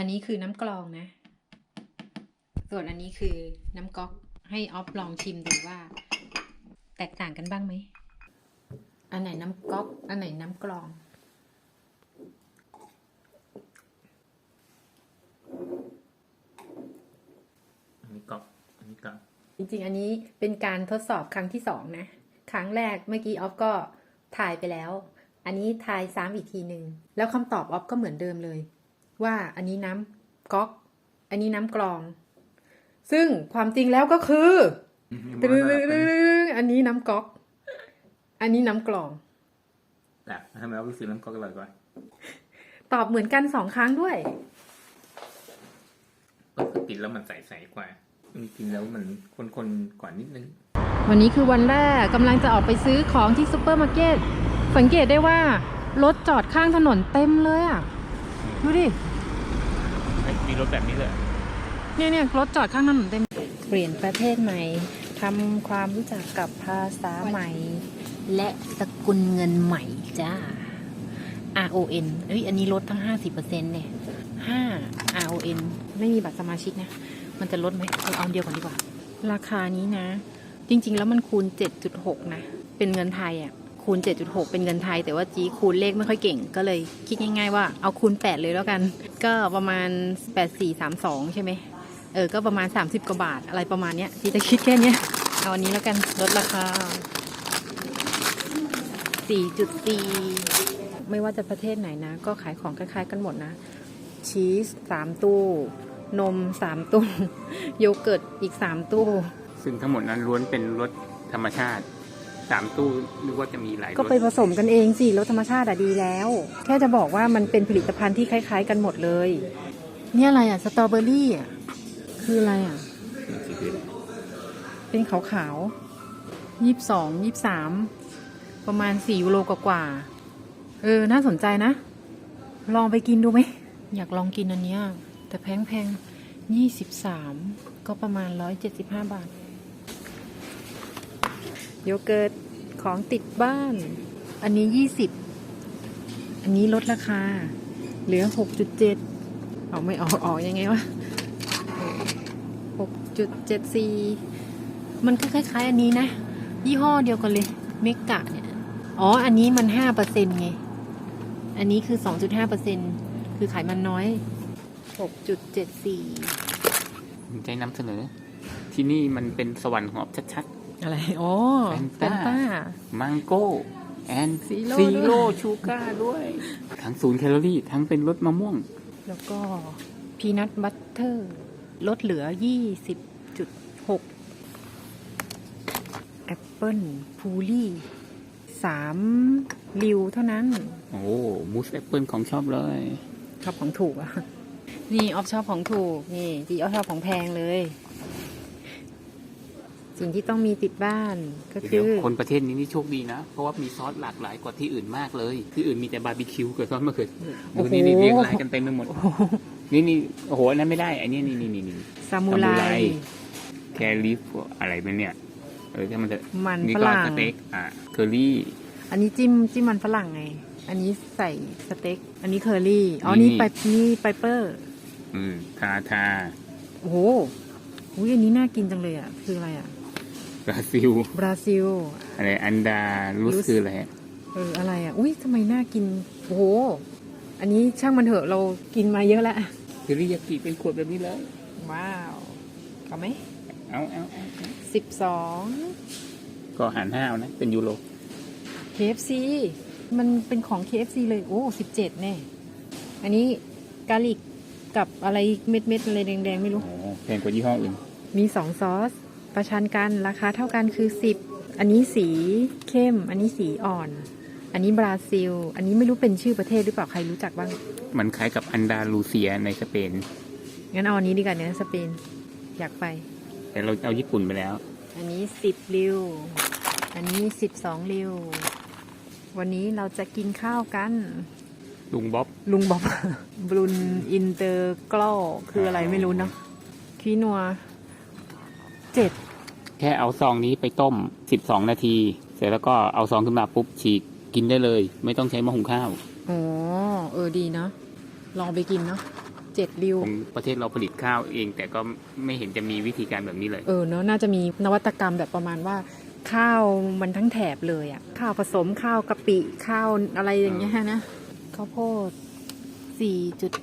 อันนี้คือน้ำกรองนะ ส่วนอันนี้คือน้ำก๊อกให้ออฟลองชิมดูว่า แตกต่างกันบ้างไหม อันไหนน้ำก๊อก อันไหนน้ำกรอง อันนี้ก๊อก อันนี้ก๊อกจริงๆ อันนี้เป็นการทดสอบครั้งที่สองนะ ครั้งแรกเมื่อกี้ออฟก็ถ่ายไปแล้ว อันนี้ทายซ้ำอีกทีหนึ่ง แล้วคำตอบออฟก็เหมือนเดิมเลย ว่าอันนี้น้ำก๊อก อันนี้น้ำกรอง ซึ่งความจริงแล้วก็คือตึ๊งๆๆๆอันนี้น้ำก๊อก อันนี้น้ำกรองแต่ทำไมเรารู้สึกน้ำก๊อกอร่อยกว่าตอบเหมือนกันสองครั้งด้วยก็คือกินแล้วมันใสๆกว่ากินแล้วมันคนๆกว่านิดนึง วันนี้คือวันแรกกำลังจะออกไปซื้อของที่ซูเปอร์มาร์เก็ตสังเกตได้ว่ารถจอดข้างถนนเต็มเลยอะ ดูดิ มีรถแบบนี้เลยเนี่ยเนี่ยรถจอดข้างถนนเต็ม เปลี่ยนประเทศใหม่ทำความรู้จักกับภาษาใหม่ และสกุลเงินใหม่จ้า R O N เอ้ยอันนี้ลดทั้ง 50%เนี่ย5 R O N ไม่มีบัตรสมาชิกนะ มันจะลดไหมเอาเอาอันเดียวก่อนดีกว่า ราคานี้นะ จริง ๆ แล้วมันคูณ 7.6 นะ เป็นเงินไทยอะ คูณ 7.6 เป็นเงินไทย แต่ว่าจีคูณเลขไม่ค่อยเก่ง ก็เลยคิดง่ายๆว่าเอาคูณ 8 เลยแล้วกัน ก็ประมาณ 8432 ใช่ไหมเออ ก็ประมาณ 30 กว่าบาทอะไรประมาณเนี้ยจีจะคิดแค่เนี้ย เอาอันนี้แล้วกันลดราคา 4.4 ไม่ว่าจะประเทศไหนนะ ก็ขายของคล้ายๆกันหมดนะ ชีสสามตู้ นมสามตู้ โยเกิร์ตอีกสามตู้ ซึ่งทั้งหมดนั้นล้วนเป็นรถธรรมชาติ สามตู้นึกว่าจะมีหลายรก็ถไปผสมกันเองสิรสธรรมชาติอะดีแล้ว แค่จะบอกว่ามันเป็นผลิตภัณฑ์ที่คล้าย ๆ กันหมดเลย เนี่ยอะไรอะสตรอเบอรี่อะคืออะไรอะเป็นขาวๆยี่สิบสองยี่สิบสามประมาณสี่ยูโรกว่าๆเออ น่าสนใจนะ ลองไปกินดูไหม อยากลองกินอันเนี้ยแต่แพงๆยี่สิบสามก็ประมาณร้อยเจ็ดสิบห้าบาท โยเกิร์ตของติดบ้าน อันนี้ยี่สิบอันนี้ลดราคา เหลือหกจุดเจ็ดเอาไม่ออกออกยังไงวะหกจุดเจ็ดสี่มันก็คล้ายๆ อันนี้นะ ยี่ห้อเดียวกันเลย เมกะเนี่ย อ๋อ อันนี้มันห้าเปอร์เซ็นไง อันนี้คือสองจุดห้าเปอร์เซ็นคือไขมันน้อยหกจุดเจ็ดสี่ผมใจนำเสนอ ที่นี่มันเป็นสวรรค์ของชัด อะไรอ๋อแฟแฟนนต้าต้าๆมังโก้แอน Zero ซีด้วยโร่ชูการ์ด้วย ทั้งศูนย์แคลอรี่ ทั้งเป็นรสมะม่วง แล้วก็พีนัทบัตเตอร์ลดเหลือ 20.6 แอปเปิลพูลี่สามริวเท่านั้น โอ้มูสแอปเปิลของชอบเลย ชอบของถูกอะนี่ออฟชอบของถูก นี่จีออฟชอบของแพงเลย สิ่งที่ต้องมีติดบ้านก็คืเดี๋ยวอคนประเทศนี้นี่โชคดีนะ เพราะว่ามีซอสหลากหลายกว่าที่อื่นมากเลย ที่อื่นมีแต่บาร์บีคิวกับซอสมะเขือโอ้โหนี่นี่เรียงรายกันเต็มไปหมด นี่นี่โอ้โหอันนั้นไม่ได้อันนี้นี่นี่นี่นี่ ซามูไรซามูไร แคลิฟอะไรเป็นเนี่ย เออถ้ามันจะมันนี่ฝก็รั่ง สเต็กอะเคอรี่ อันนี้จิ้มจิ้มมันฝรั่งไง อันนี้ใส่สเต็ก อันนี้เคอรี่ อ๋อ นี่ นี่ไปนี่ไปเปอร์ อืมทาทาโอ้โหอุ้ยอันนี้น่ากินจังเลยอะ คืออะไรอะ บราซิลบราซิล อะไรอันดาลุสลุสคืออะไรฮะเอออะไรอะ อุ้ยทำไมน่ากินโอ้โห อันนี้ช่างมันเถอะเรากินมาเยอะแล้วเทริยากิเป็นขวดแบบนี้เลย ว้าวเอาไหมเอาเอาเอาเอาสิบสองก็หารห้าเอานะ เป็นยูโร KFC มันเป็นของ KFC เลยโอ้สิบเจ็ดแน่อันนี้กาลิกกับอะไรเม็ดเม็ดๆอะไรแดงๆ ไม่รู้โอ้โหแพงกว่ายี่ห้ออื่นมีสองซอส ประชันกันราคาเท่ากันคือสิบอันนี้สีเข้ม อันนี้สีอ่อน อันนี้บราซิล อันนี้ไม่รู้เป็นชื่อประเทศหรือเปล่าใครรู้จักบ้าง มันคล้ายกับอันดาลูเซียในสเปน งั้นเอาอันนี้ดีกว่าเนี่ยสเปน อยากไป แต่เราเอาญี่ปุ่นไปแล้ว อันนี้สิบริว อันนี้สิบสองริว วันนี้เราจะกินข้าวกัน ลุงบ๊อบ ลุงบอกบรุนอินเตอร์กลอคืออะไรไม่รู้เนาะคีนัว เจ็ดแค่เอาซองนี้ไปต้ม 12 นาที เสร็จแล้วก็เอาซองขึ้นมาปุ๊บฉีกกินได้เลย ไม่ต้องใช้หม้อหุงข้าวอ๋อเออดีเนาะลองไปกินเนาะ37ริวของประเทศเราผลิตข้าวเอง แต่ก็ไม่เห็นจะมีวิธีการแบบนี้เลย เออเนาะน่าจะมีนวัตกรรมแบบประมาณว่า ข้าวมันทั้งแถบเลยอะข้าวผสมข้าวกะปิข้าวอะไรอย่างเงี้ยนะข้าวโพด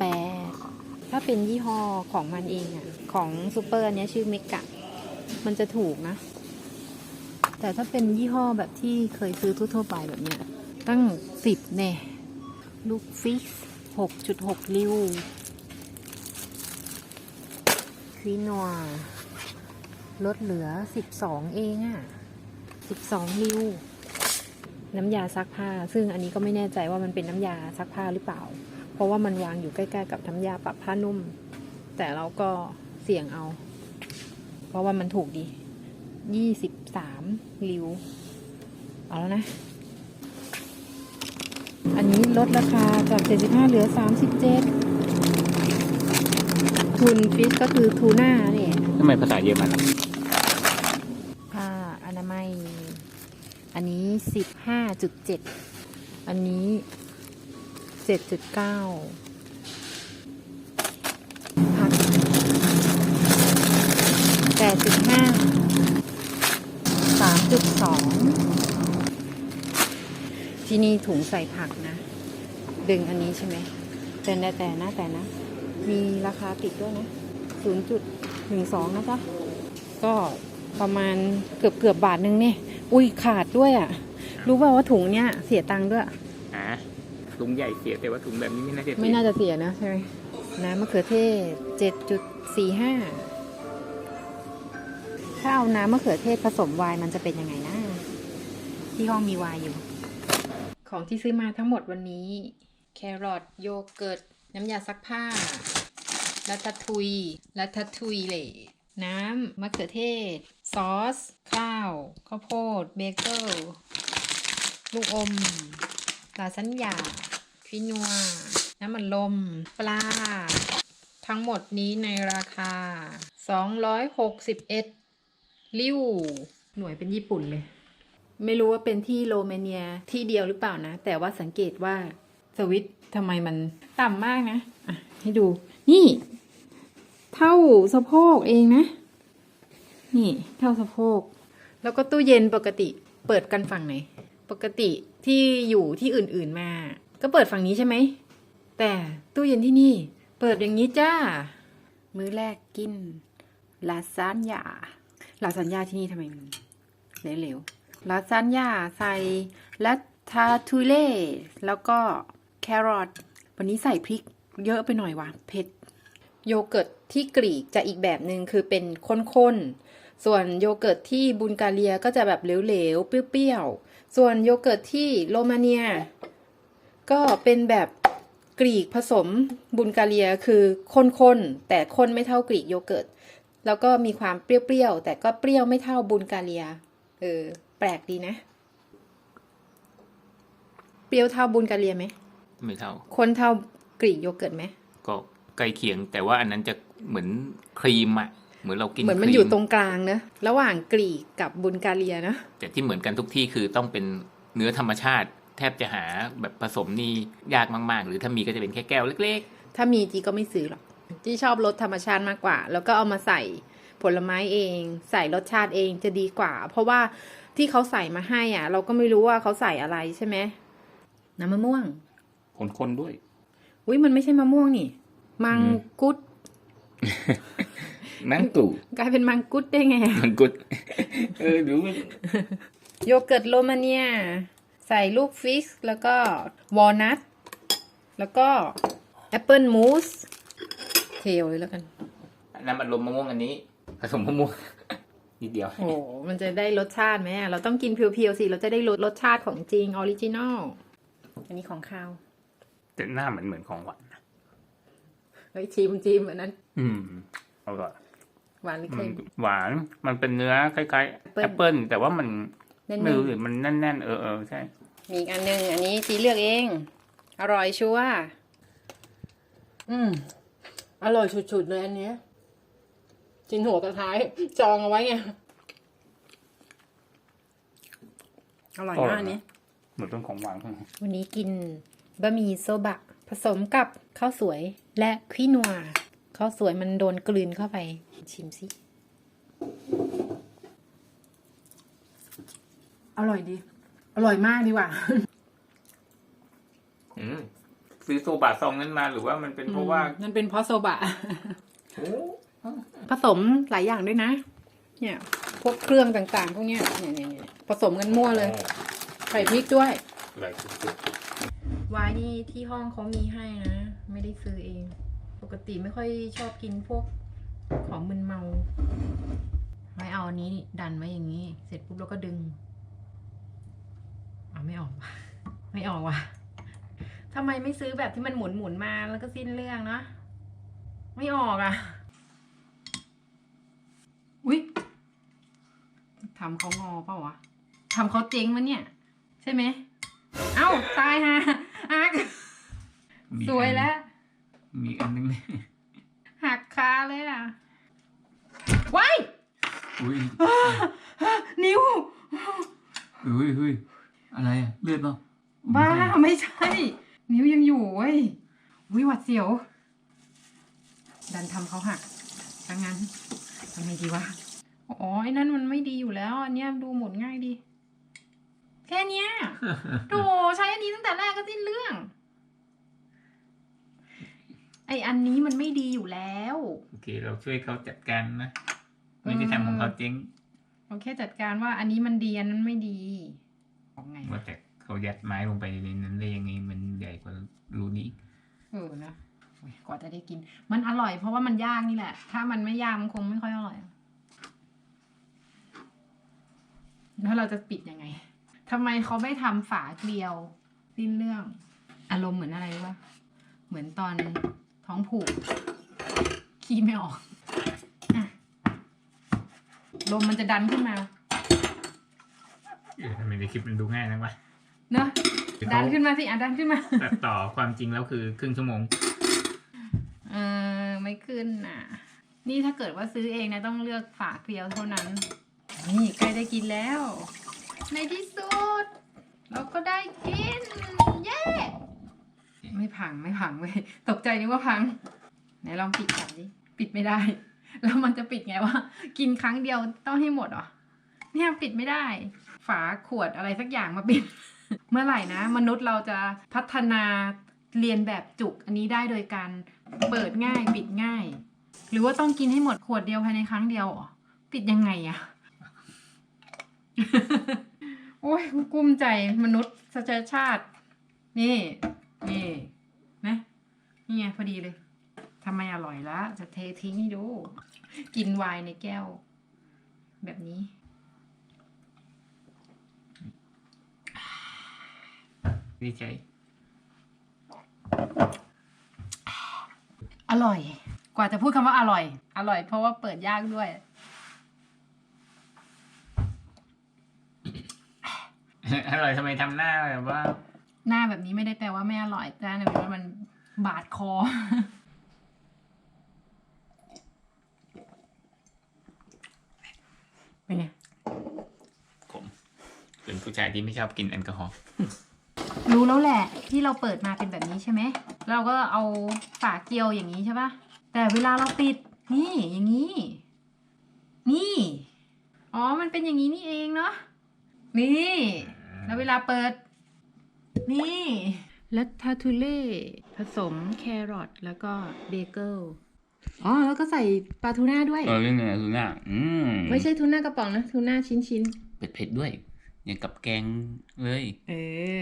4.8 ถ้าเป็นยี่ห้อของมันเองอะของซูเปอร์อันเนี้ยชื่อเมกะ มันจะถูกนะ แต่ถ้าเป็นยี่ห้อแบบที่เคยซื้อทั่วๆไปแบบเนี้ย ตั้ง10แน่ลูกฟิก6.6ริวคีนัวลดเหลือ12เองอะ่ะ12ริวน้ำยาซักผ้า ซึ่งอันนี้ก็ไม่แน่ใจว่ามันเป็นน้ำยาซักผ้าหรือเปล่า เพราะว่ามันวางอยู่ใกล้ ๆ กับน้ำยาปรับผ้านุ่ม แต่เราก็เสี่ยงเอา เพราะว่ามันถูกดี23ริว เอาแล้วนะ อันนี้ลดราคาจาก75เหลือ37ทุนฟิชก็คือทูน่าเนี่ยทำไมภาษาเยอรมันล่ะผ้าอนามัย อันนี้สิบห้าจุดเจ็ด อันนี้เจ็ดจุดเก้าผัก แปดจุดห้าสามจุดสองที่นี่ถุงใส่ผักนะ ดึงอันนี้ใช่ไหมแต่แต่แต่นะแต่นะ มีราคาติดด้วยนะศูนย์จุดหนึ่งสองนะจ๊ะก็ประมาณเกือบเกือบบาทนึงเนี่ยอุ้ยขาดด้วยอะ่ะ รู้เปล่าว่าถุงเนี้ยเสียตังค์ด้วยอ่าถุงใหญ่เสียแต่ว่าถุงแบบนี้ไม่น่าจะเสียไม่น่าจะเสียนะใช่ไหมน้ำมะเขือเทศเจ็ดจุดสี่ห้า ถ้าเอาน้ำมะเขือเทศผสมไวน์มันจะเป็นยังไงนะ ที่ห้องมีไวน์อยู่ ของที่ซื้อมาทั้งหมดวันนี้ แครอทโยเกิร์ต น้ำยาซักผ้าลัตทุยลัตทุยเลยน้ำมะเขือเทศ ซอส ข้าว ข้าวโพด เบเกิลลูกอมลาสัญญาควินัว น้ำมันลม ปลา ทั้งหมดนี้ในราคา 261 ริวหน่วยเป็นญี่ปุ่นเลย ไม่รู้ว่าเป็นที่โรมาเนียที่เดียวหรือเปล่านะ แต่ว่าสังเกตว่าสวิตทำไมมันต่ำมากนะอะให้ดู นี่ เท่าสะโพกเองนะ นี่เท่าสะโพก แล้วก็ตู้เย็นปกติเปิดกันฝั่งไหน ปกติที่อยู่ที่อื่นๆมา ก็เปิดฝั่งนี้ใช่ไหม แต่ตู้เย็นที่นี่ เปิดอย่างนี้จ้า มื้อแรกกินลาซานญ่า ลาซานญ่าที่นี่ทำไมมันเหลวๆลาซานญ่าใส่ลัตทาทูเล่แล้วก็แครอทวันนี้ใส่พริกเยอะไปหน่อยว่ะเผ็ดโยเกิร์ตที่กรีกจะอีกแบบหนึ่งคือเป็นข้นๆ ส่วนโยเกิร์ตที่บุลการียก็จะแบบเหลวๆ เปรี้ยวๆ ส่วนโยเกิร์ตที่โรมาเนีย ก็เป็นแบบกรีกผสมบุลการียคือข้นๆ แต่ข้นไม่เท่ากรีกโยเกิร์ต แล้วก็มีความเปรี้ยวๆ แต่ก็เปรี้ยวไม่เท่าบุลการีย เออ แปลกดีนะ เปรี้ยวเท่าบุลการียไหม ไม่เท่าข้นเท่ากรีกโยเกิร์ตไหม ก็ใกล้เคียง แต่ว่าอันนั้นจะเหมือนครีมอะเหมือนเรากินเหมือนมันคอยู่ตรงกลางเนอะระหว่างกรีกกับบุลการียเนอะแต่ที่เหมือนกันทุกที่คือต้องเป็นเนื้อธรรมชาติ แทบจะหาแบบผสมนี่ยากมาก ๆ หรือถ้ามีก็จะเป็นแค่แก้วเล็กถ้ามีจีก็ไม่ซื้อหรอก จีชอบรสธรรมชาติมากกว่า แล้วก็เอามาใส่ผลไม้เอง ใส่รสชาติเองจะดีกว่า เพราะว่าที่เขาใส่มาให้อะ เราก็ไม่รู้ว่าเขาใส่อะไรใช่ไหมน้ำมะม่วงๆคนๆด้วยอุ้ยมันไม่ใช่มะม่วงนี่ มังอืมกุดนั่งตู่กลายเป็นมังกุดได้ไงมันกุดเออดูมันโยเกิร์ตโรมาเนีย ใส่ลูกฟิกแล้วก็วอลนัทแล้วก็แอปเปิลมูส เทเลยแล้วกันน้ำมันลมมะม่วงอันนี้ ผสมมะม่วง นิดเดียว โอ้มันจะได้รสชาติไหมอะเราต้องกินเพียวๆสิ เราจะได้รสรสชาติของจริงออริจินอลอันนี้ของข้าวแต่หน้าเหมือนเหมือนของหวานนะเฮ้ยชิมชิมอันนั้น อืมอร่อยหวานหรือมัเค็นมหวานมันเป็นเนื้อคล้ายๆแอแอปปเปิ้เปิลลแต่ว่ามันแน่นไม่รู้สิมันแน่นๆเออเออใช่ๆมีอีกอันหนึง อันนี้จีเลือกเอง อร่อยชัวร์อืม อร่อยฉุดๆเลยอันเนี้ยจินหัวกระท้าย จองเอาไว้ไงอร่อยมากอันนี้เหมือนเป็นของหวานข้างในวันนี้กินบะหมี่โซบะ ผสมกับข้าวสวยและควินัวข้าวสวยมันโดนกลืนเข้าไป ชิมสิ อร่อยดี อร่อยมากดีกว่าอืม ซื้อโซบะซองนั้นมาหรือว่ามันเป็นเพราะว่ามันเป็นเพราะโซบะ โอ้ผสมหลายอย่างด้วยนะ เนี่ย พวกเครื่องต่างๆ พวกเนี้ยเนี่ยเนี่ยเนี่ยผสมกันมั่วเลย ใส่พริกด้วยอร่อยสุดวายนี่ที่ห้องเขามีให้นะ ไม่ได้ซื้อเอง ปกติไม่ค่อยชอบกินพวกของมึนเมา ไม่เอาอันนี้ดันไว้อย่างนี้ เสร็จปุ๊บแล้วก็ดึงเอาไม่ออกว่ะไม่ออกว่ะ ทำไมไม่ซื้อแบบที่มันหมุนหมุนๆมาแล้วก็สิ้นเรื่องนะไม่ออกอะ อุ๊ยทำเขางอเปล่าวะทำเขาเจ๊งมันเนี่ย ใช่ไหม เอ้า ตายฮะอักๆมีสวยแล้ว มีอันนึงหักคาเลยอะว้ายอุ้ยนิ้วอุ้ยอุ้ยอะไรอะเลือดเปล่าบ้าไม่ใช่ นิ้วยังอยู่เว้ยวิหวัดเสียว ดันทำเขาหักทั้งนั้นทำไงดีวะ อ๋อไอ้นั่นมันไม่ดีอยู่แล้ว อันเนี้ยดูหมุนง่ายดี แค่เนี้ยโถใช้อันนี้ตั้งแต่แรกก็สิ้นเรื่อง ไออันนี้มันไม่ดีอยู่แล้ว โอเค เราช่วยเขาจัดการนะ ไม่ได้ทำของเขาเจ๊งเราแค่จัดการว่าอันนี้มันดีอันนั้นไม่ดีของไงว่าแต่ เขายัดไม้ลงไปในนั้นได้ยังไงมันใหญ่กว่ารูนี้เออนะโอ้ยกว่าจะได้กิน มันอร่อยเพราะว่ามันยากนี่แหละ ถ้ามันไม่ยากมันคงไม่ค่อยอร่อย แล้วเราจะปิดยังไงทำไมเขาไม่ทำฝาเกลียวสิ้นเรื่อง อารมณ์เหมือนอะไรรู้ปะเหมือนตอนท้องผูกขี้ไม่ออกอะลมมันจะดันขึ้นมาเออทำไมในคลิปมันดูง่ายนักวะ เนอะดันขึ้นมาสิอะดันขึ้นมาตัดต่อความจริงแล้วคือครึ่งชั่วโมง เออไม่ขึ้นน่ะ นี่ถ้าเกิดว่าซื้อเองนะต้องเลือกฝาเกลียวเท่านั้น นี่ใกล้ได้กินแล้ว ในที่สุด เราก็ได้กิน เย้ ไม่พังไม่พังเว้ยตกใจนึกว่าพัง ไหนลองปิดก่อนดิปิดไม่ได้ แล้วมันจะปิดไงวะกินครั้งเดียวต้องให้หมดเหรอเนี่ยปิดไม่ได้ ฝาขวดอะไรสักอย่างมาปิด เมื่อไหร่นะ มนุษย์เราจะพัฒนาเรียนแบบจุกอันนี้ได้โดยการเปิดง่ายปิดง่าย หรือว่าต้องกินให้หมดขวดเดียวภายในครั้งเดียวปิดยังไงอะโอ้ยกุ้มใจมนุษย์สจชาติ นี่ นี่นะนี่ไงพอดีเลยทำไมอร่อยละจะเททิ้งให้ดู กินไวน์ในแก้ว แบบนี้ ดีใจ อร่อย กว่าจะพูดคำว่าอร่อย อร่อย เพราะว่าเปิดยากด้วย อร่อยทำไมทำหน้าแบบว่า หน้าแบบนี้ไม่ได้แปลว่าไม่อร่อยแต่หมายว่ามันบาดคอ เป็นไง ผมเป็นผู้ชายที่ไม่ชอบกินแอลกอฮอล์ รู้แล้วแหละที่เราเปิดมาเป็นแบบนี้ใช่ไหมแล้วเราก็เอาฝาเกลียวอย่างนี้ใช่ปะแต่เวลาเราปิดนี่อย่างนี้ นี่อ๋อมันเป็นอย่างนี้นี่เองเนาะนี่แล้วเวลาเปิด นี่และทาทูเล่ผสมแครอทแล้วก็เบเกิลอ๋อแล้วก็ใส่ปลาทูน่าด้วยเออเรื่องเนื้อทูน่าอืมไม่ใช่ทูน่ากระป๋องนะทูน่าชิ้นชิ้นเผ็ดๆด้วยอย่างกับแกงเลยๆเอ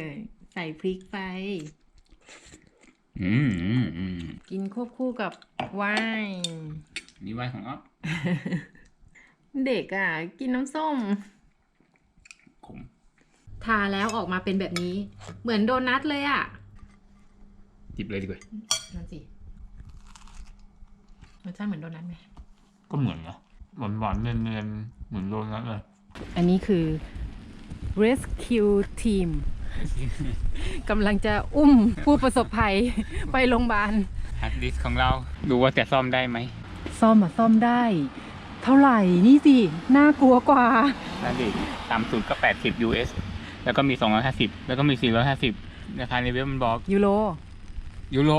อ ใส่พริกไป อืมอืมอืมกินควบคู่กับไวน์นี่ไวน์ของอ๊อฟเด็กอะ กินน้ำส้ม ขม ทาแล้วออกมาเป็นแบบนี้ เหมือนโดนัทเลยอะ จิบเลยดีกว่า นั่นสิรสชาติเหมือนโดนัทไหม ก็เหมือนนะหวานหวานๆเนียนๆเหมือนโดนัทเลย อันนี้คือ rescue team กำลังจะอุ้มผู้ประสบภัยไปโรงพยาบาลฮาร์ดดิสของเราดูว่าจะซ่อมได้ไหมซ่อมอะซ่อมได้ เท่าไหร่นี่สิ น่ากลัวกว่านั่นดิตามสูตรก็ 80 US แล้วก็มี 250 แล้วก็มี 450ราคาในเว็บมันบอกยูโรยูโร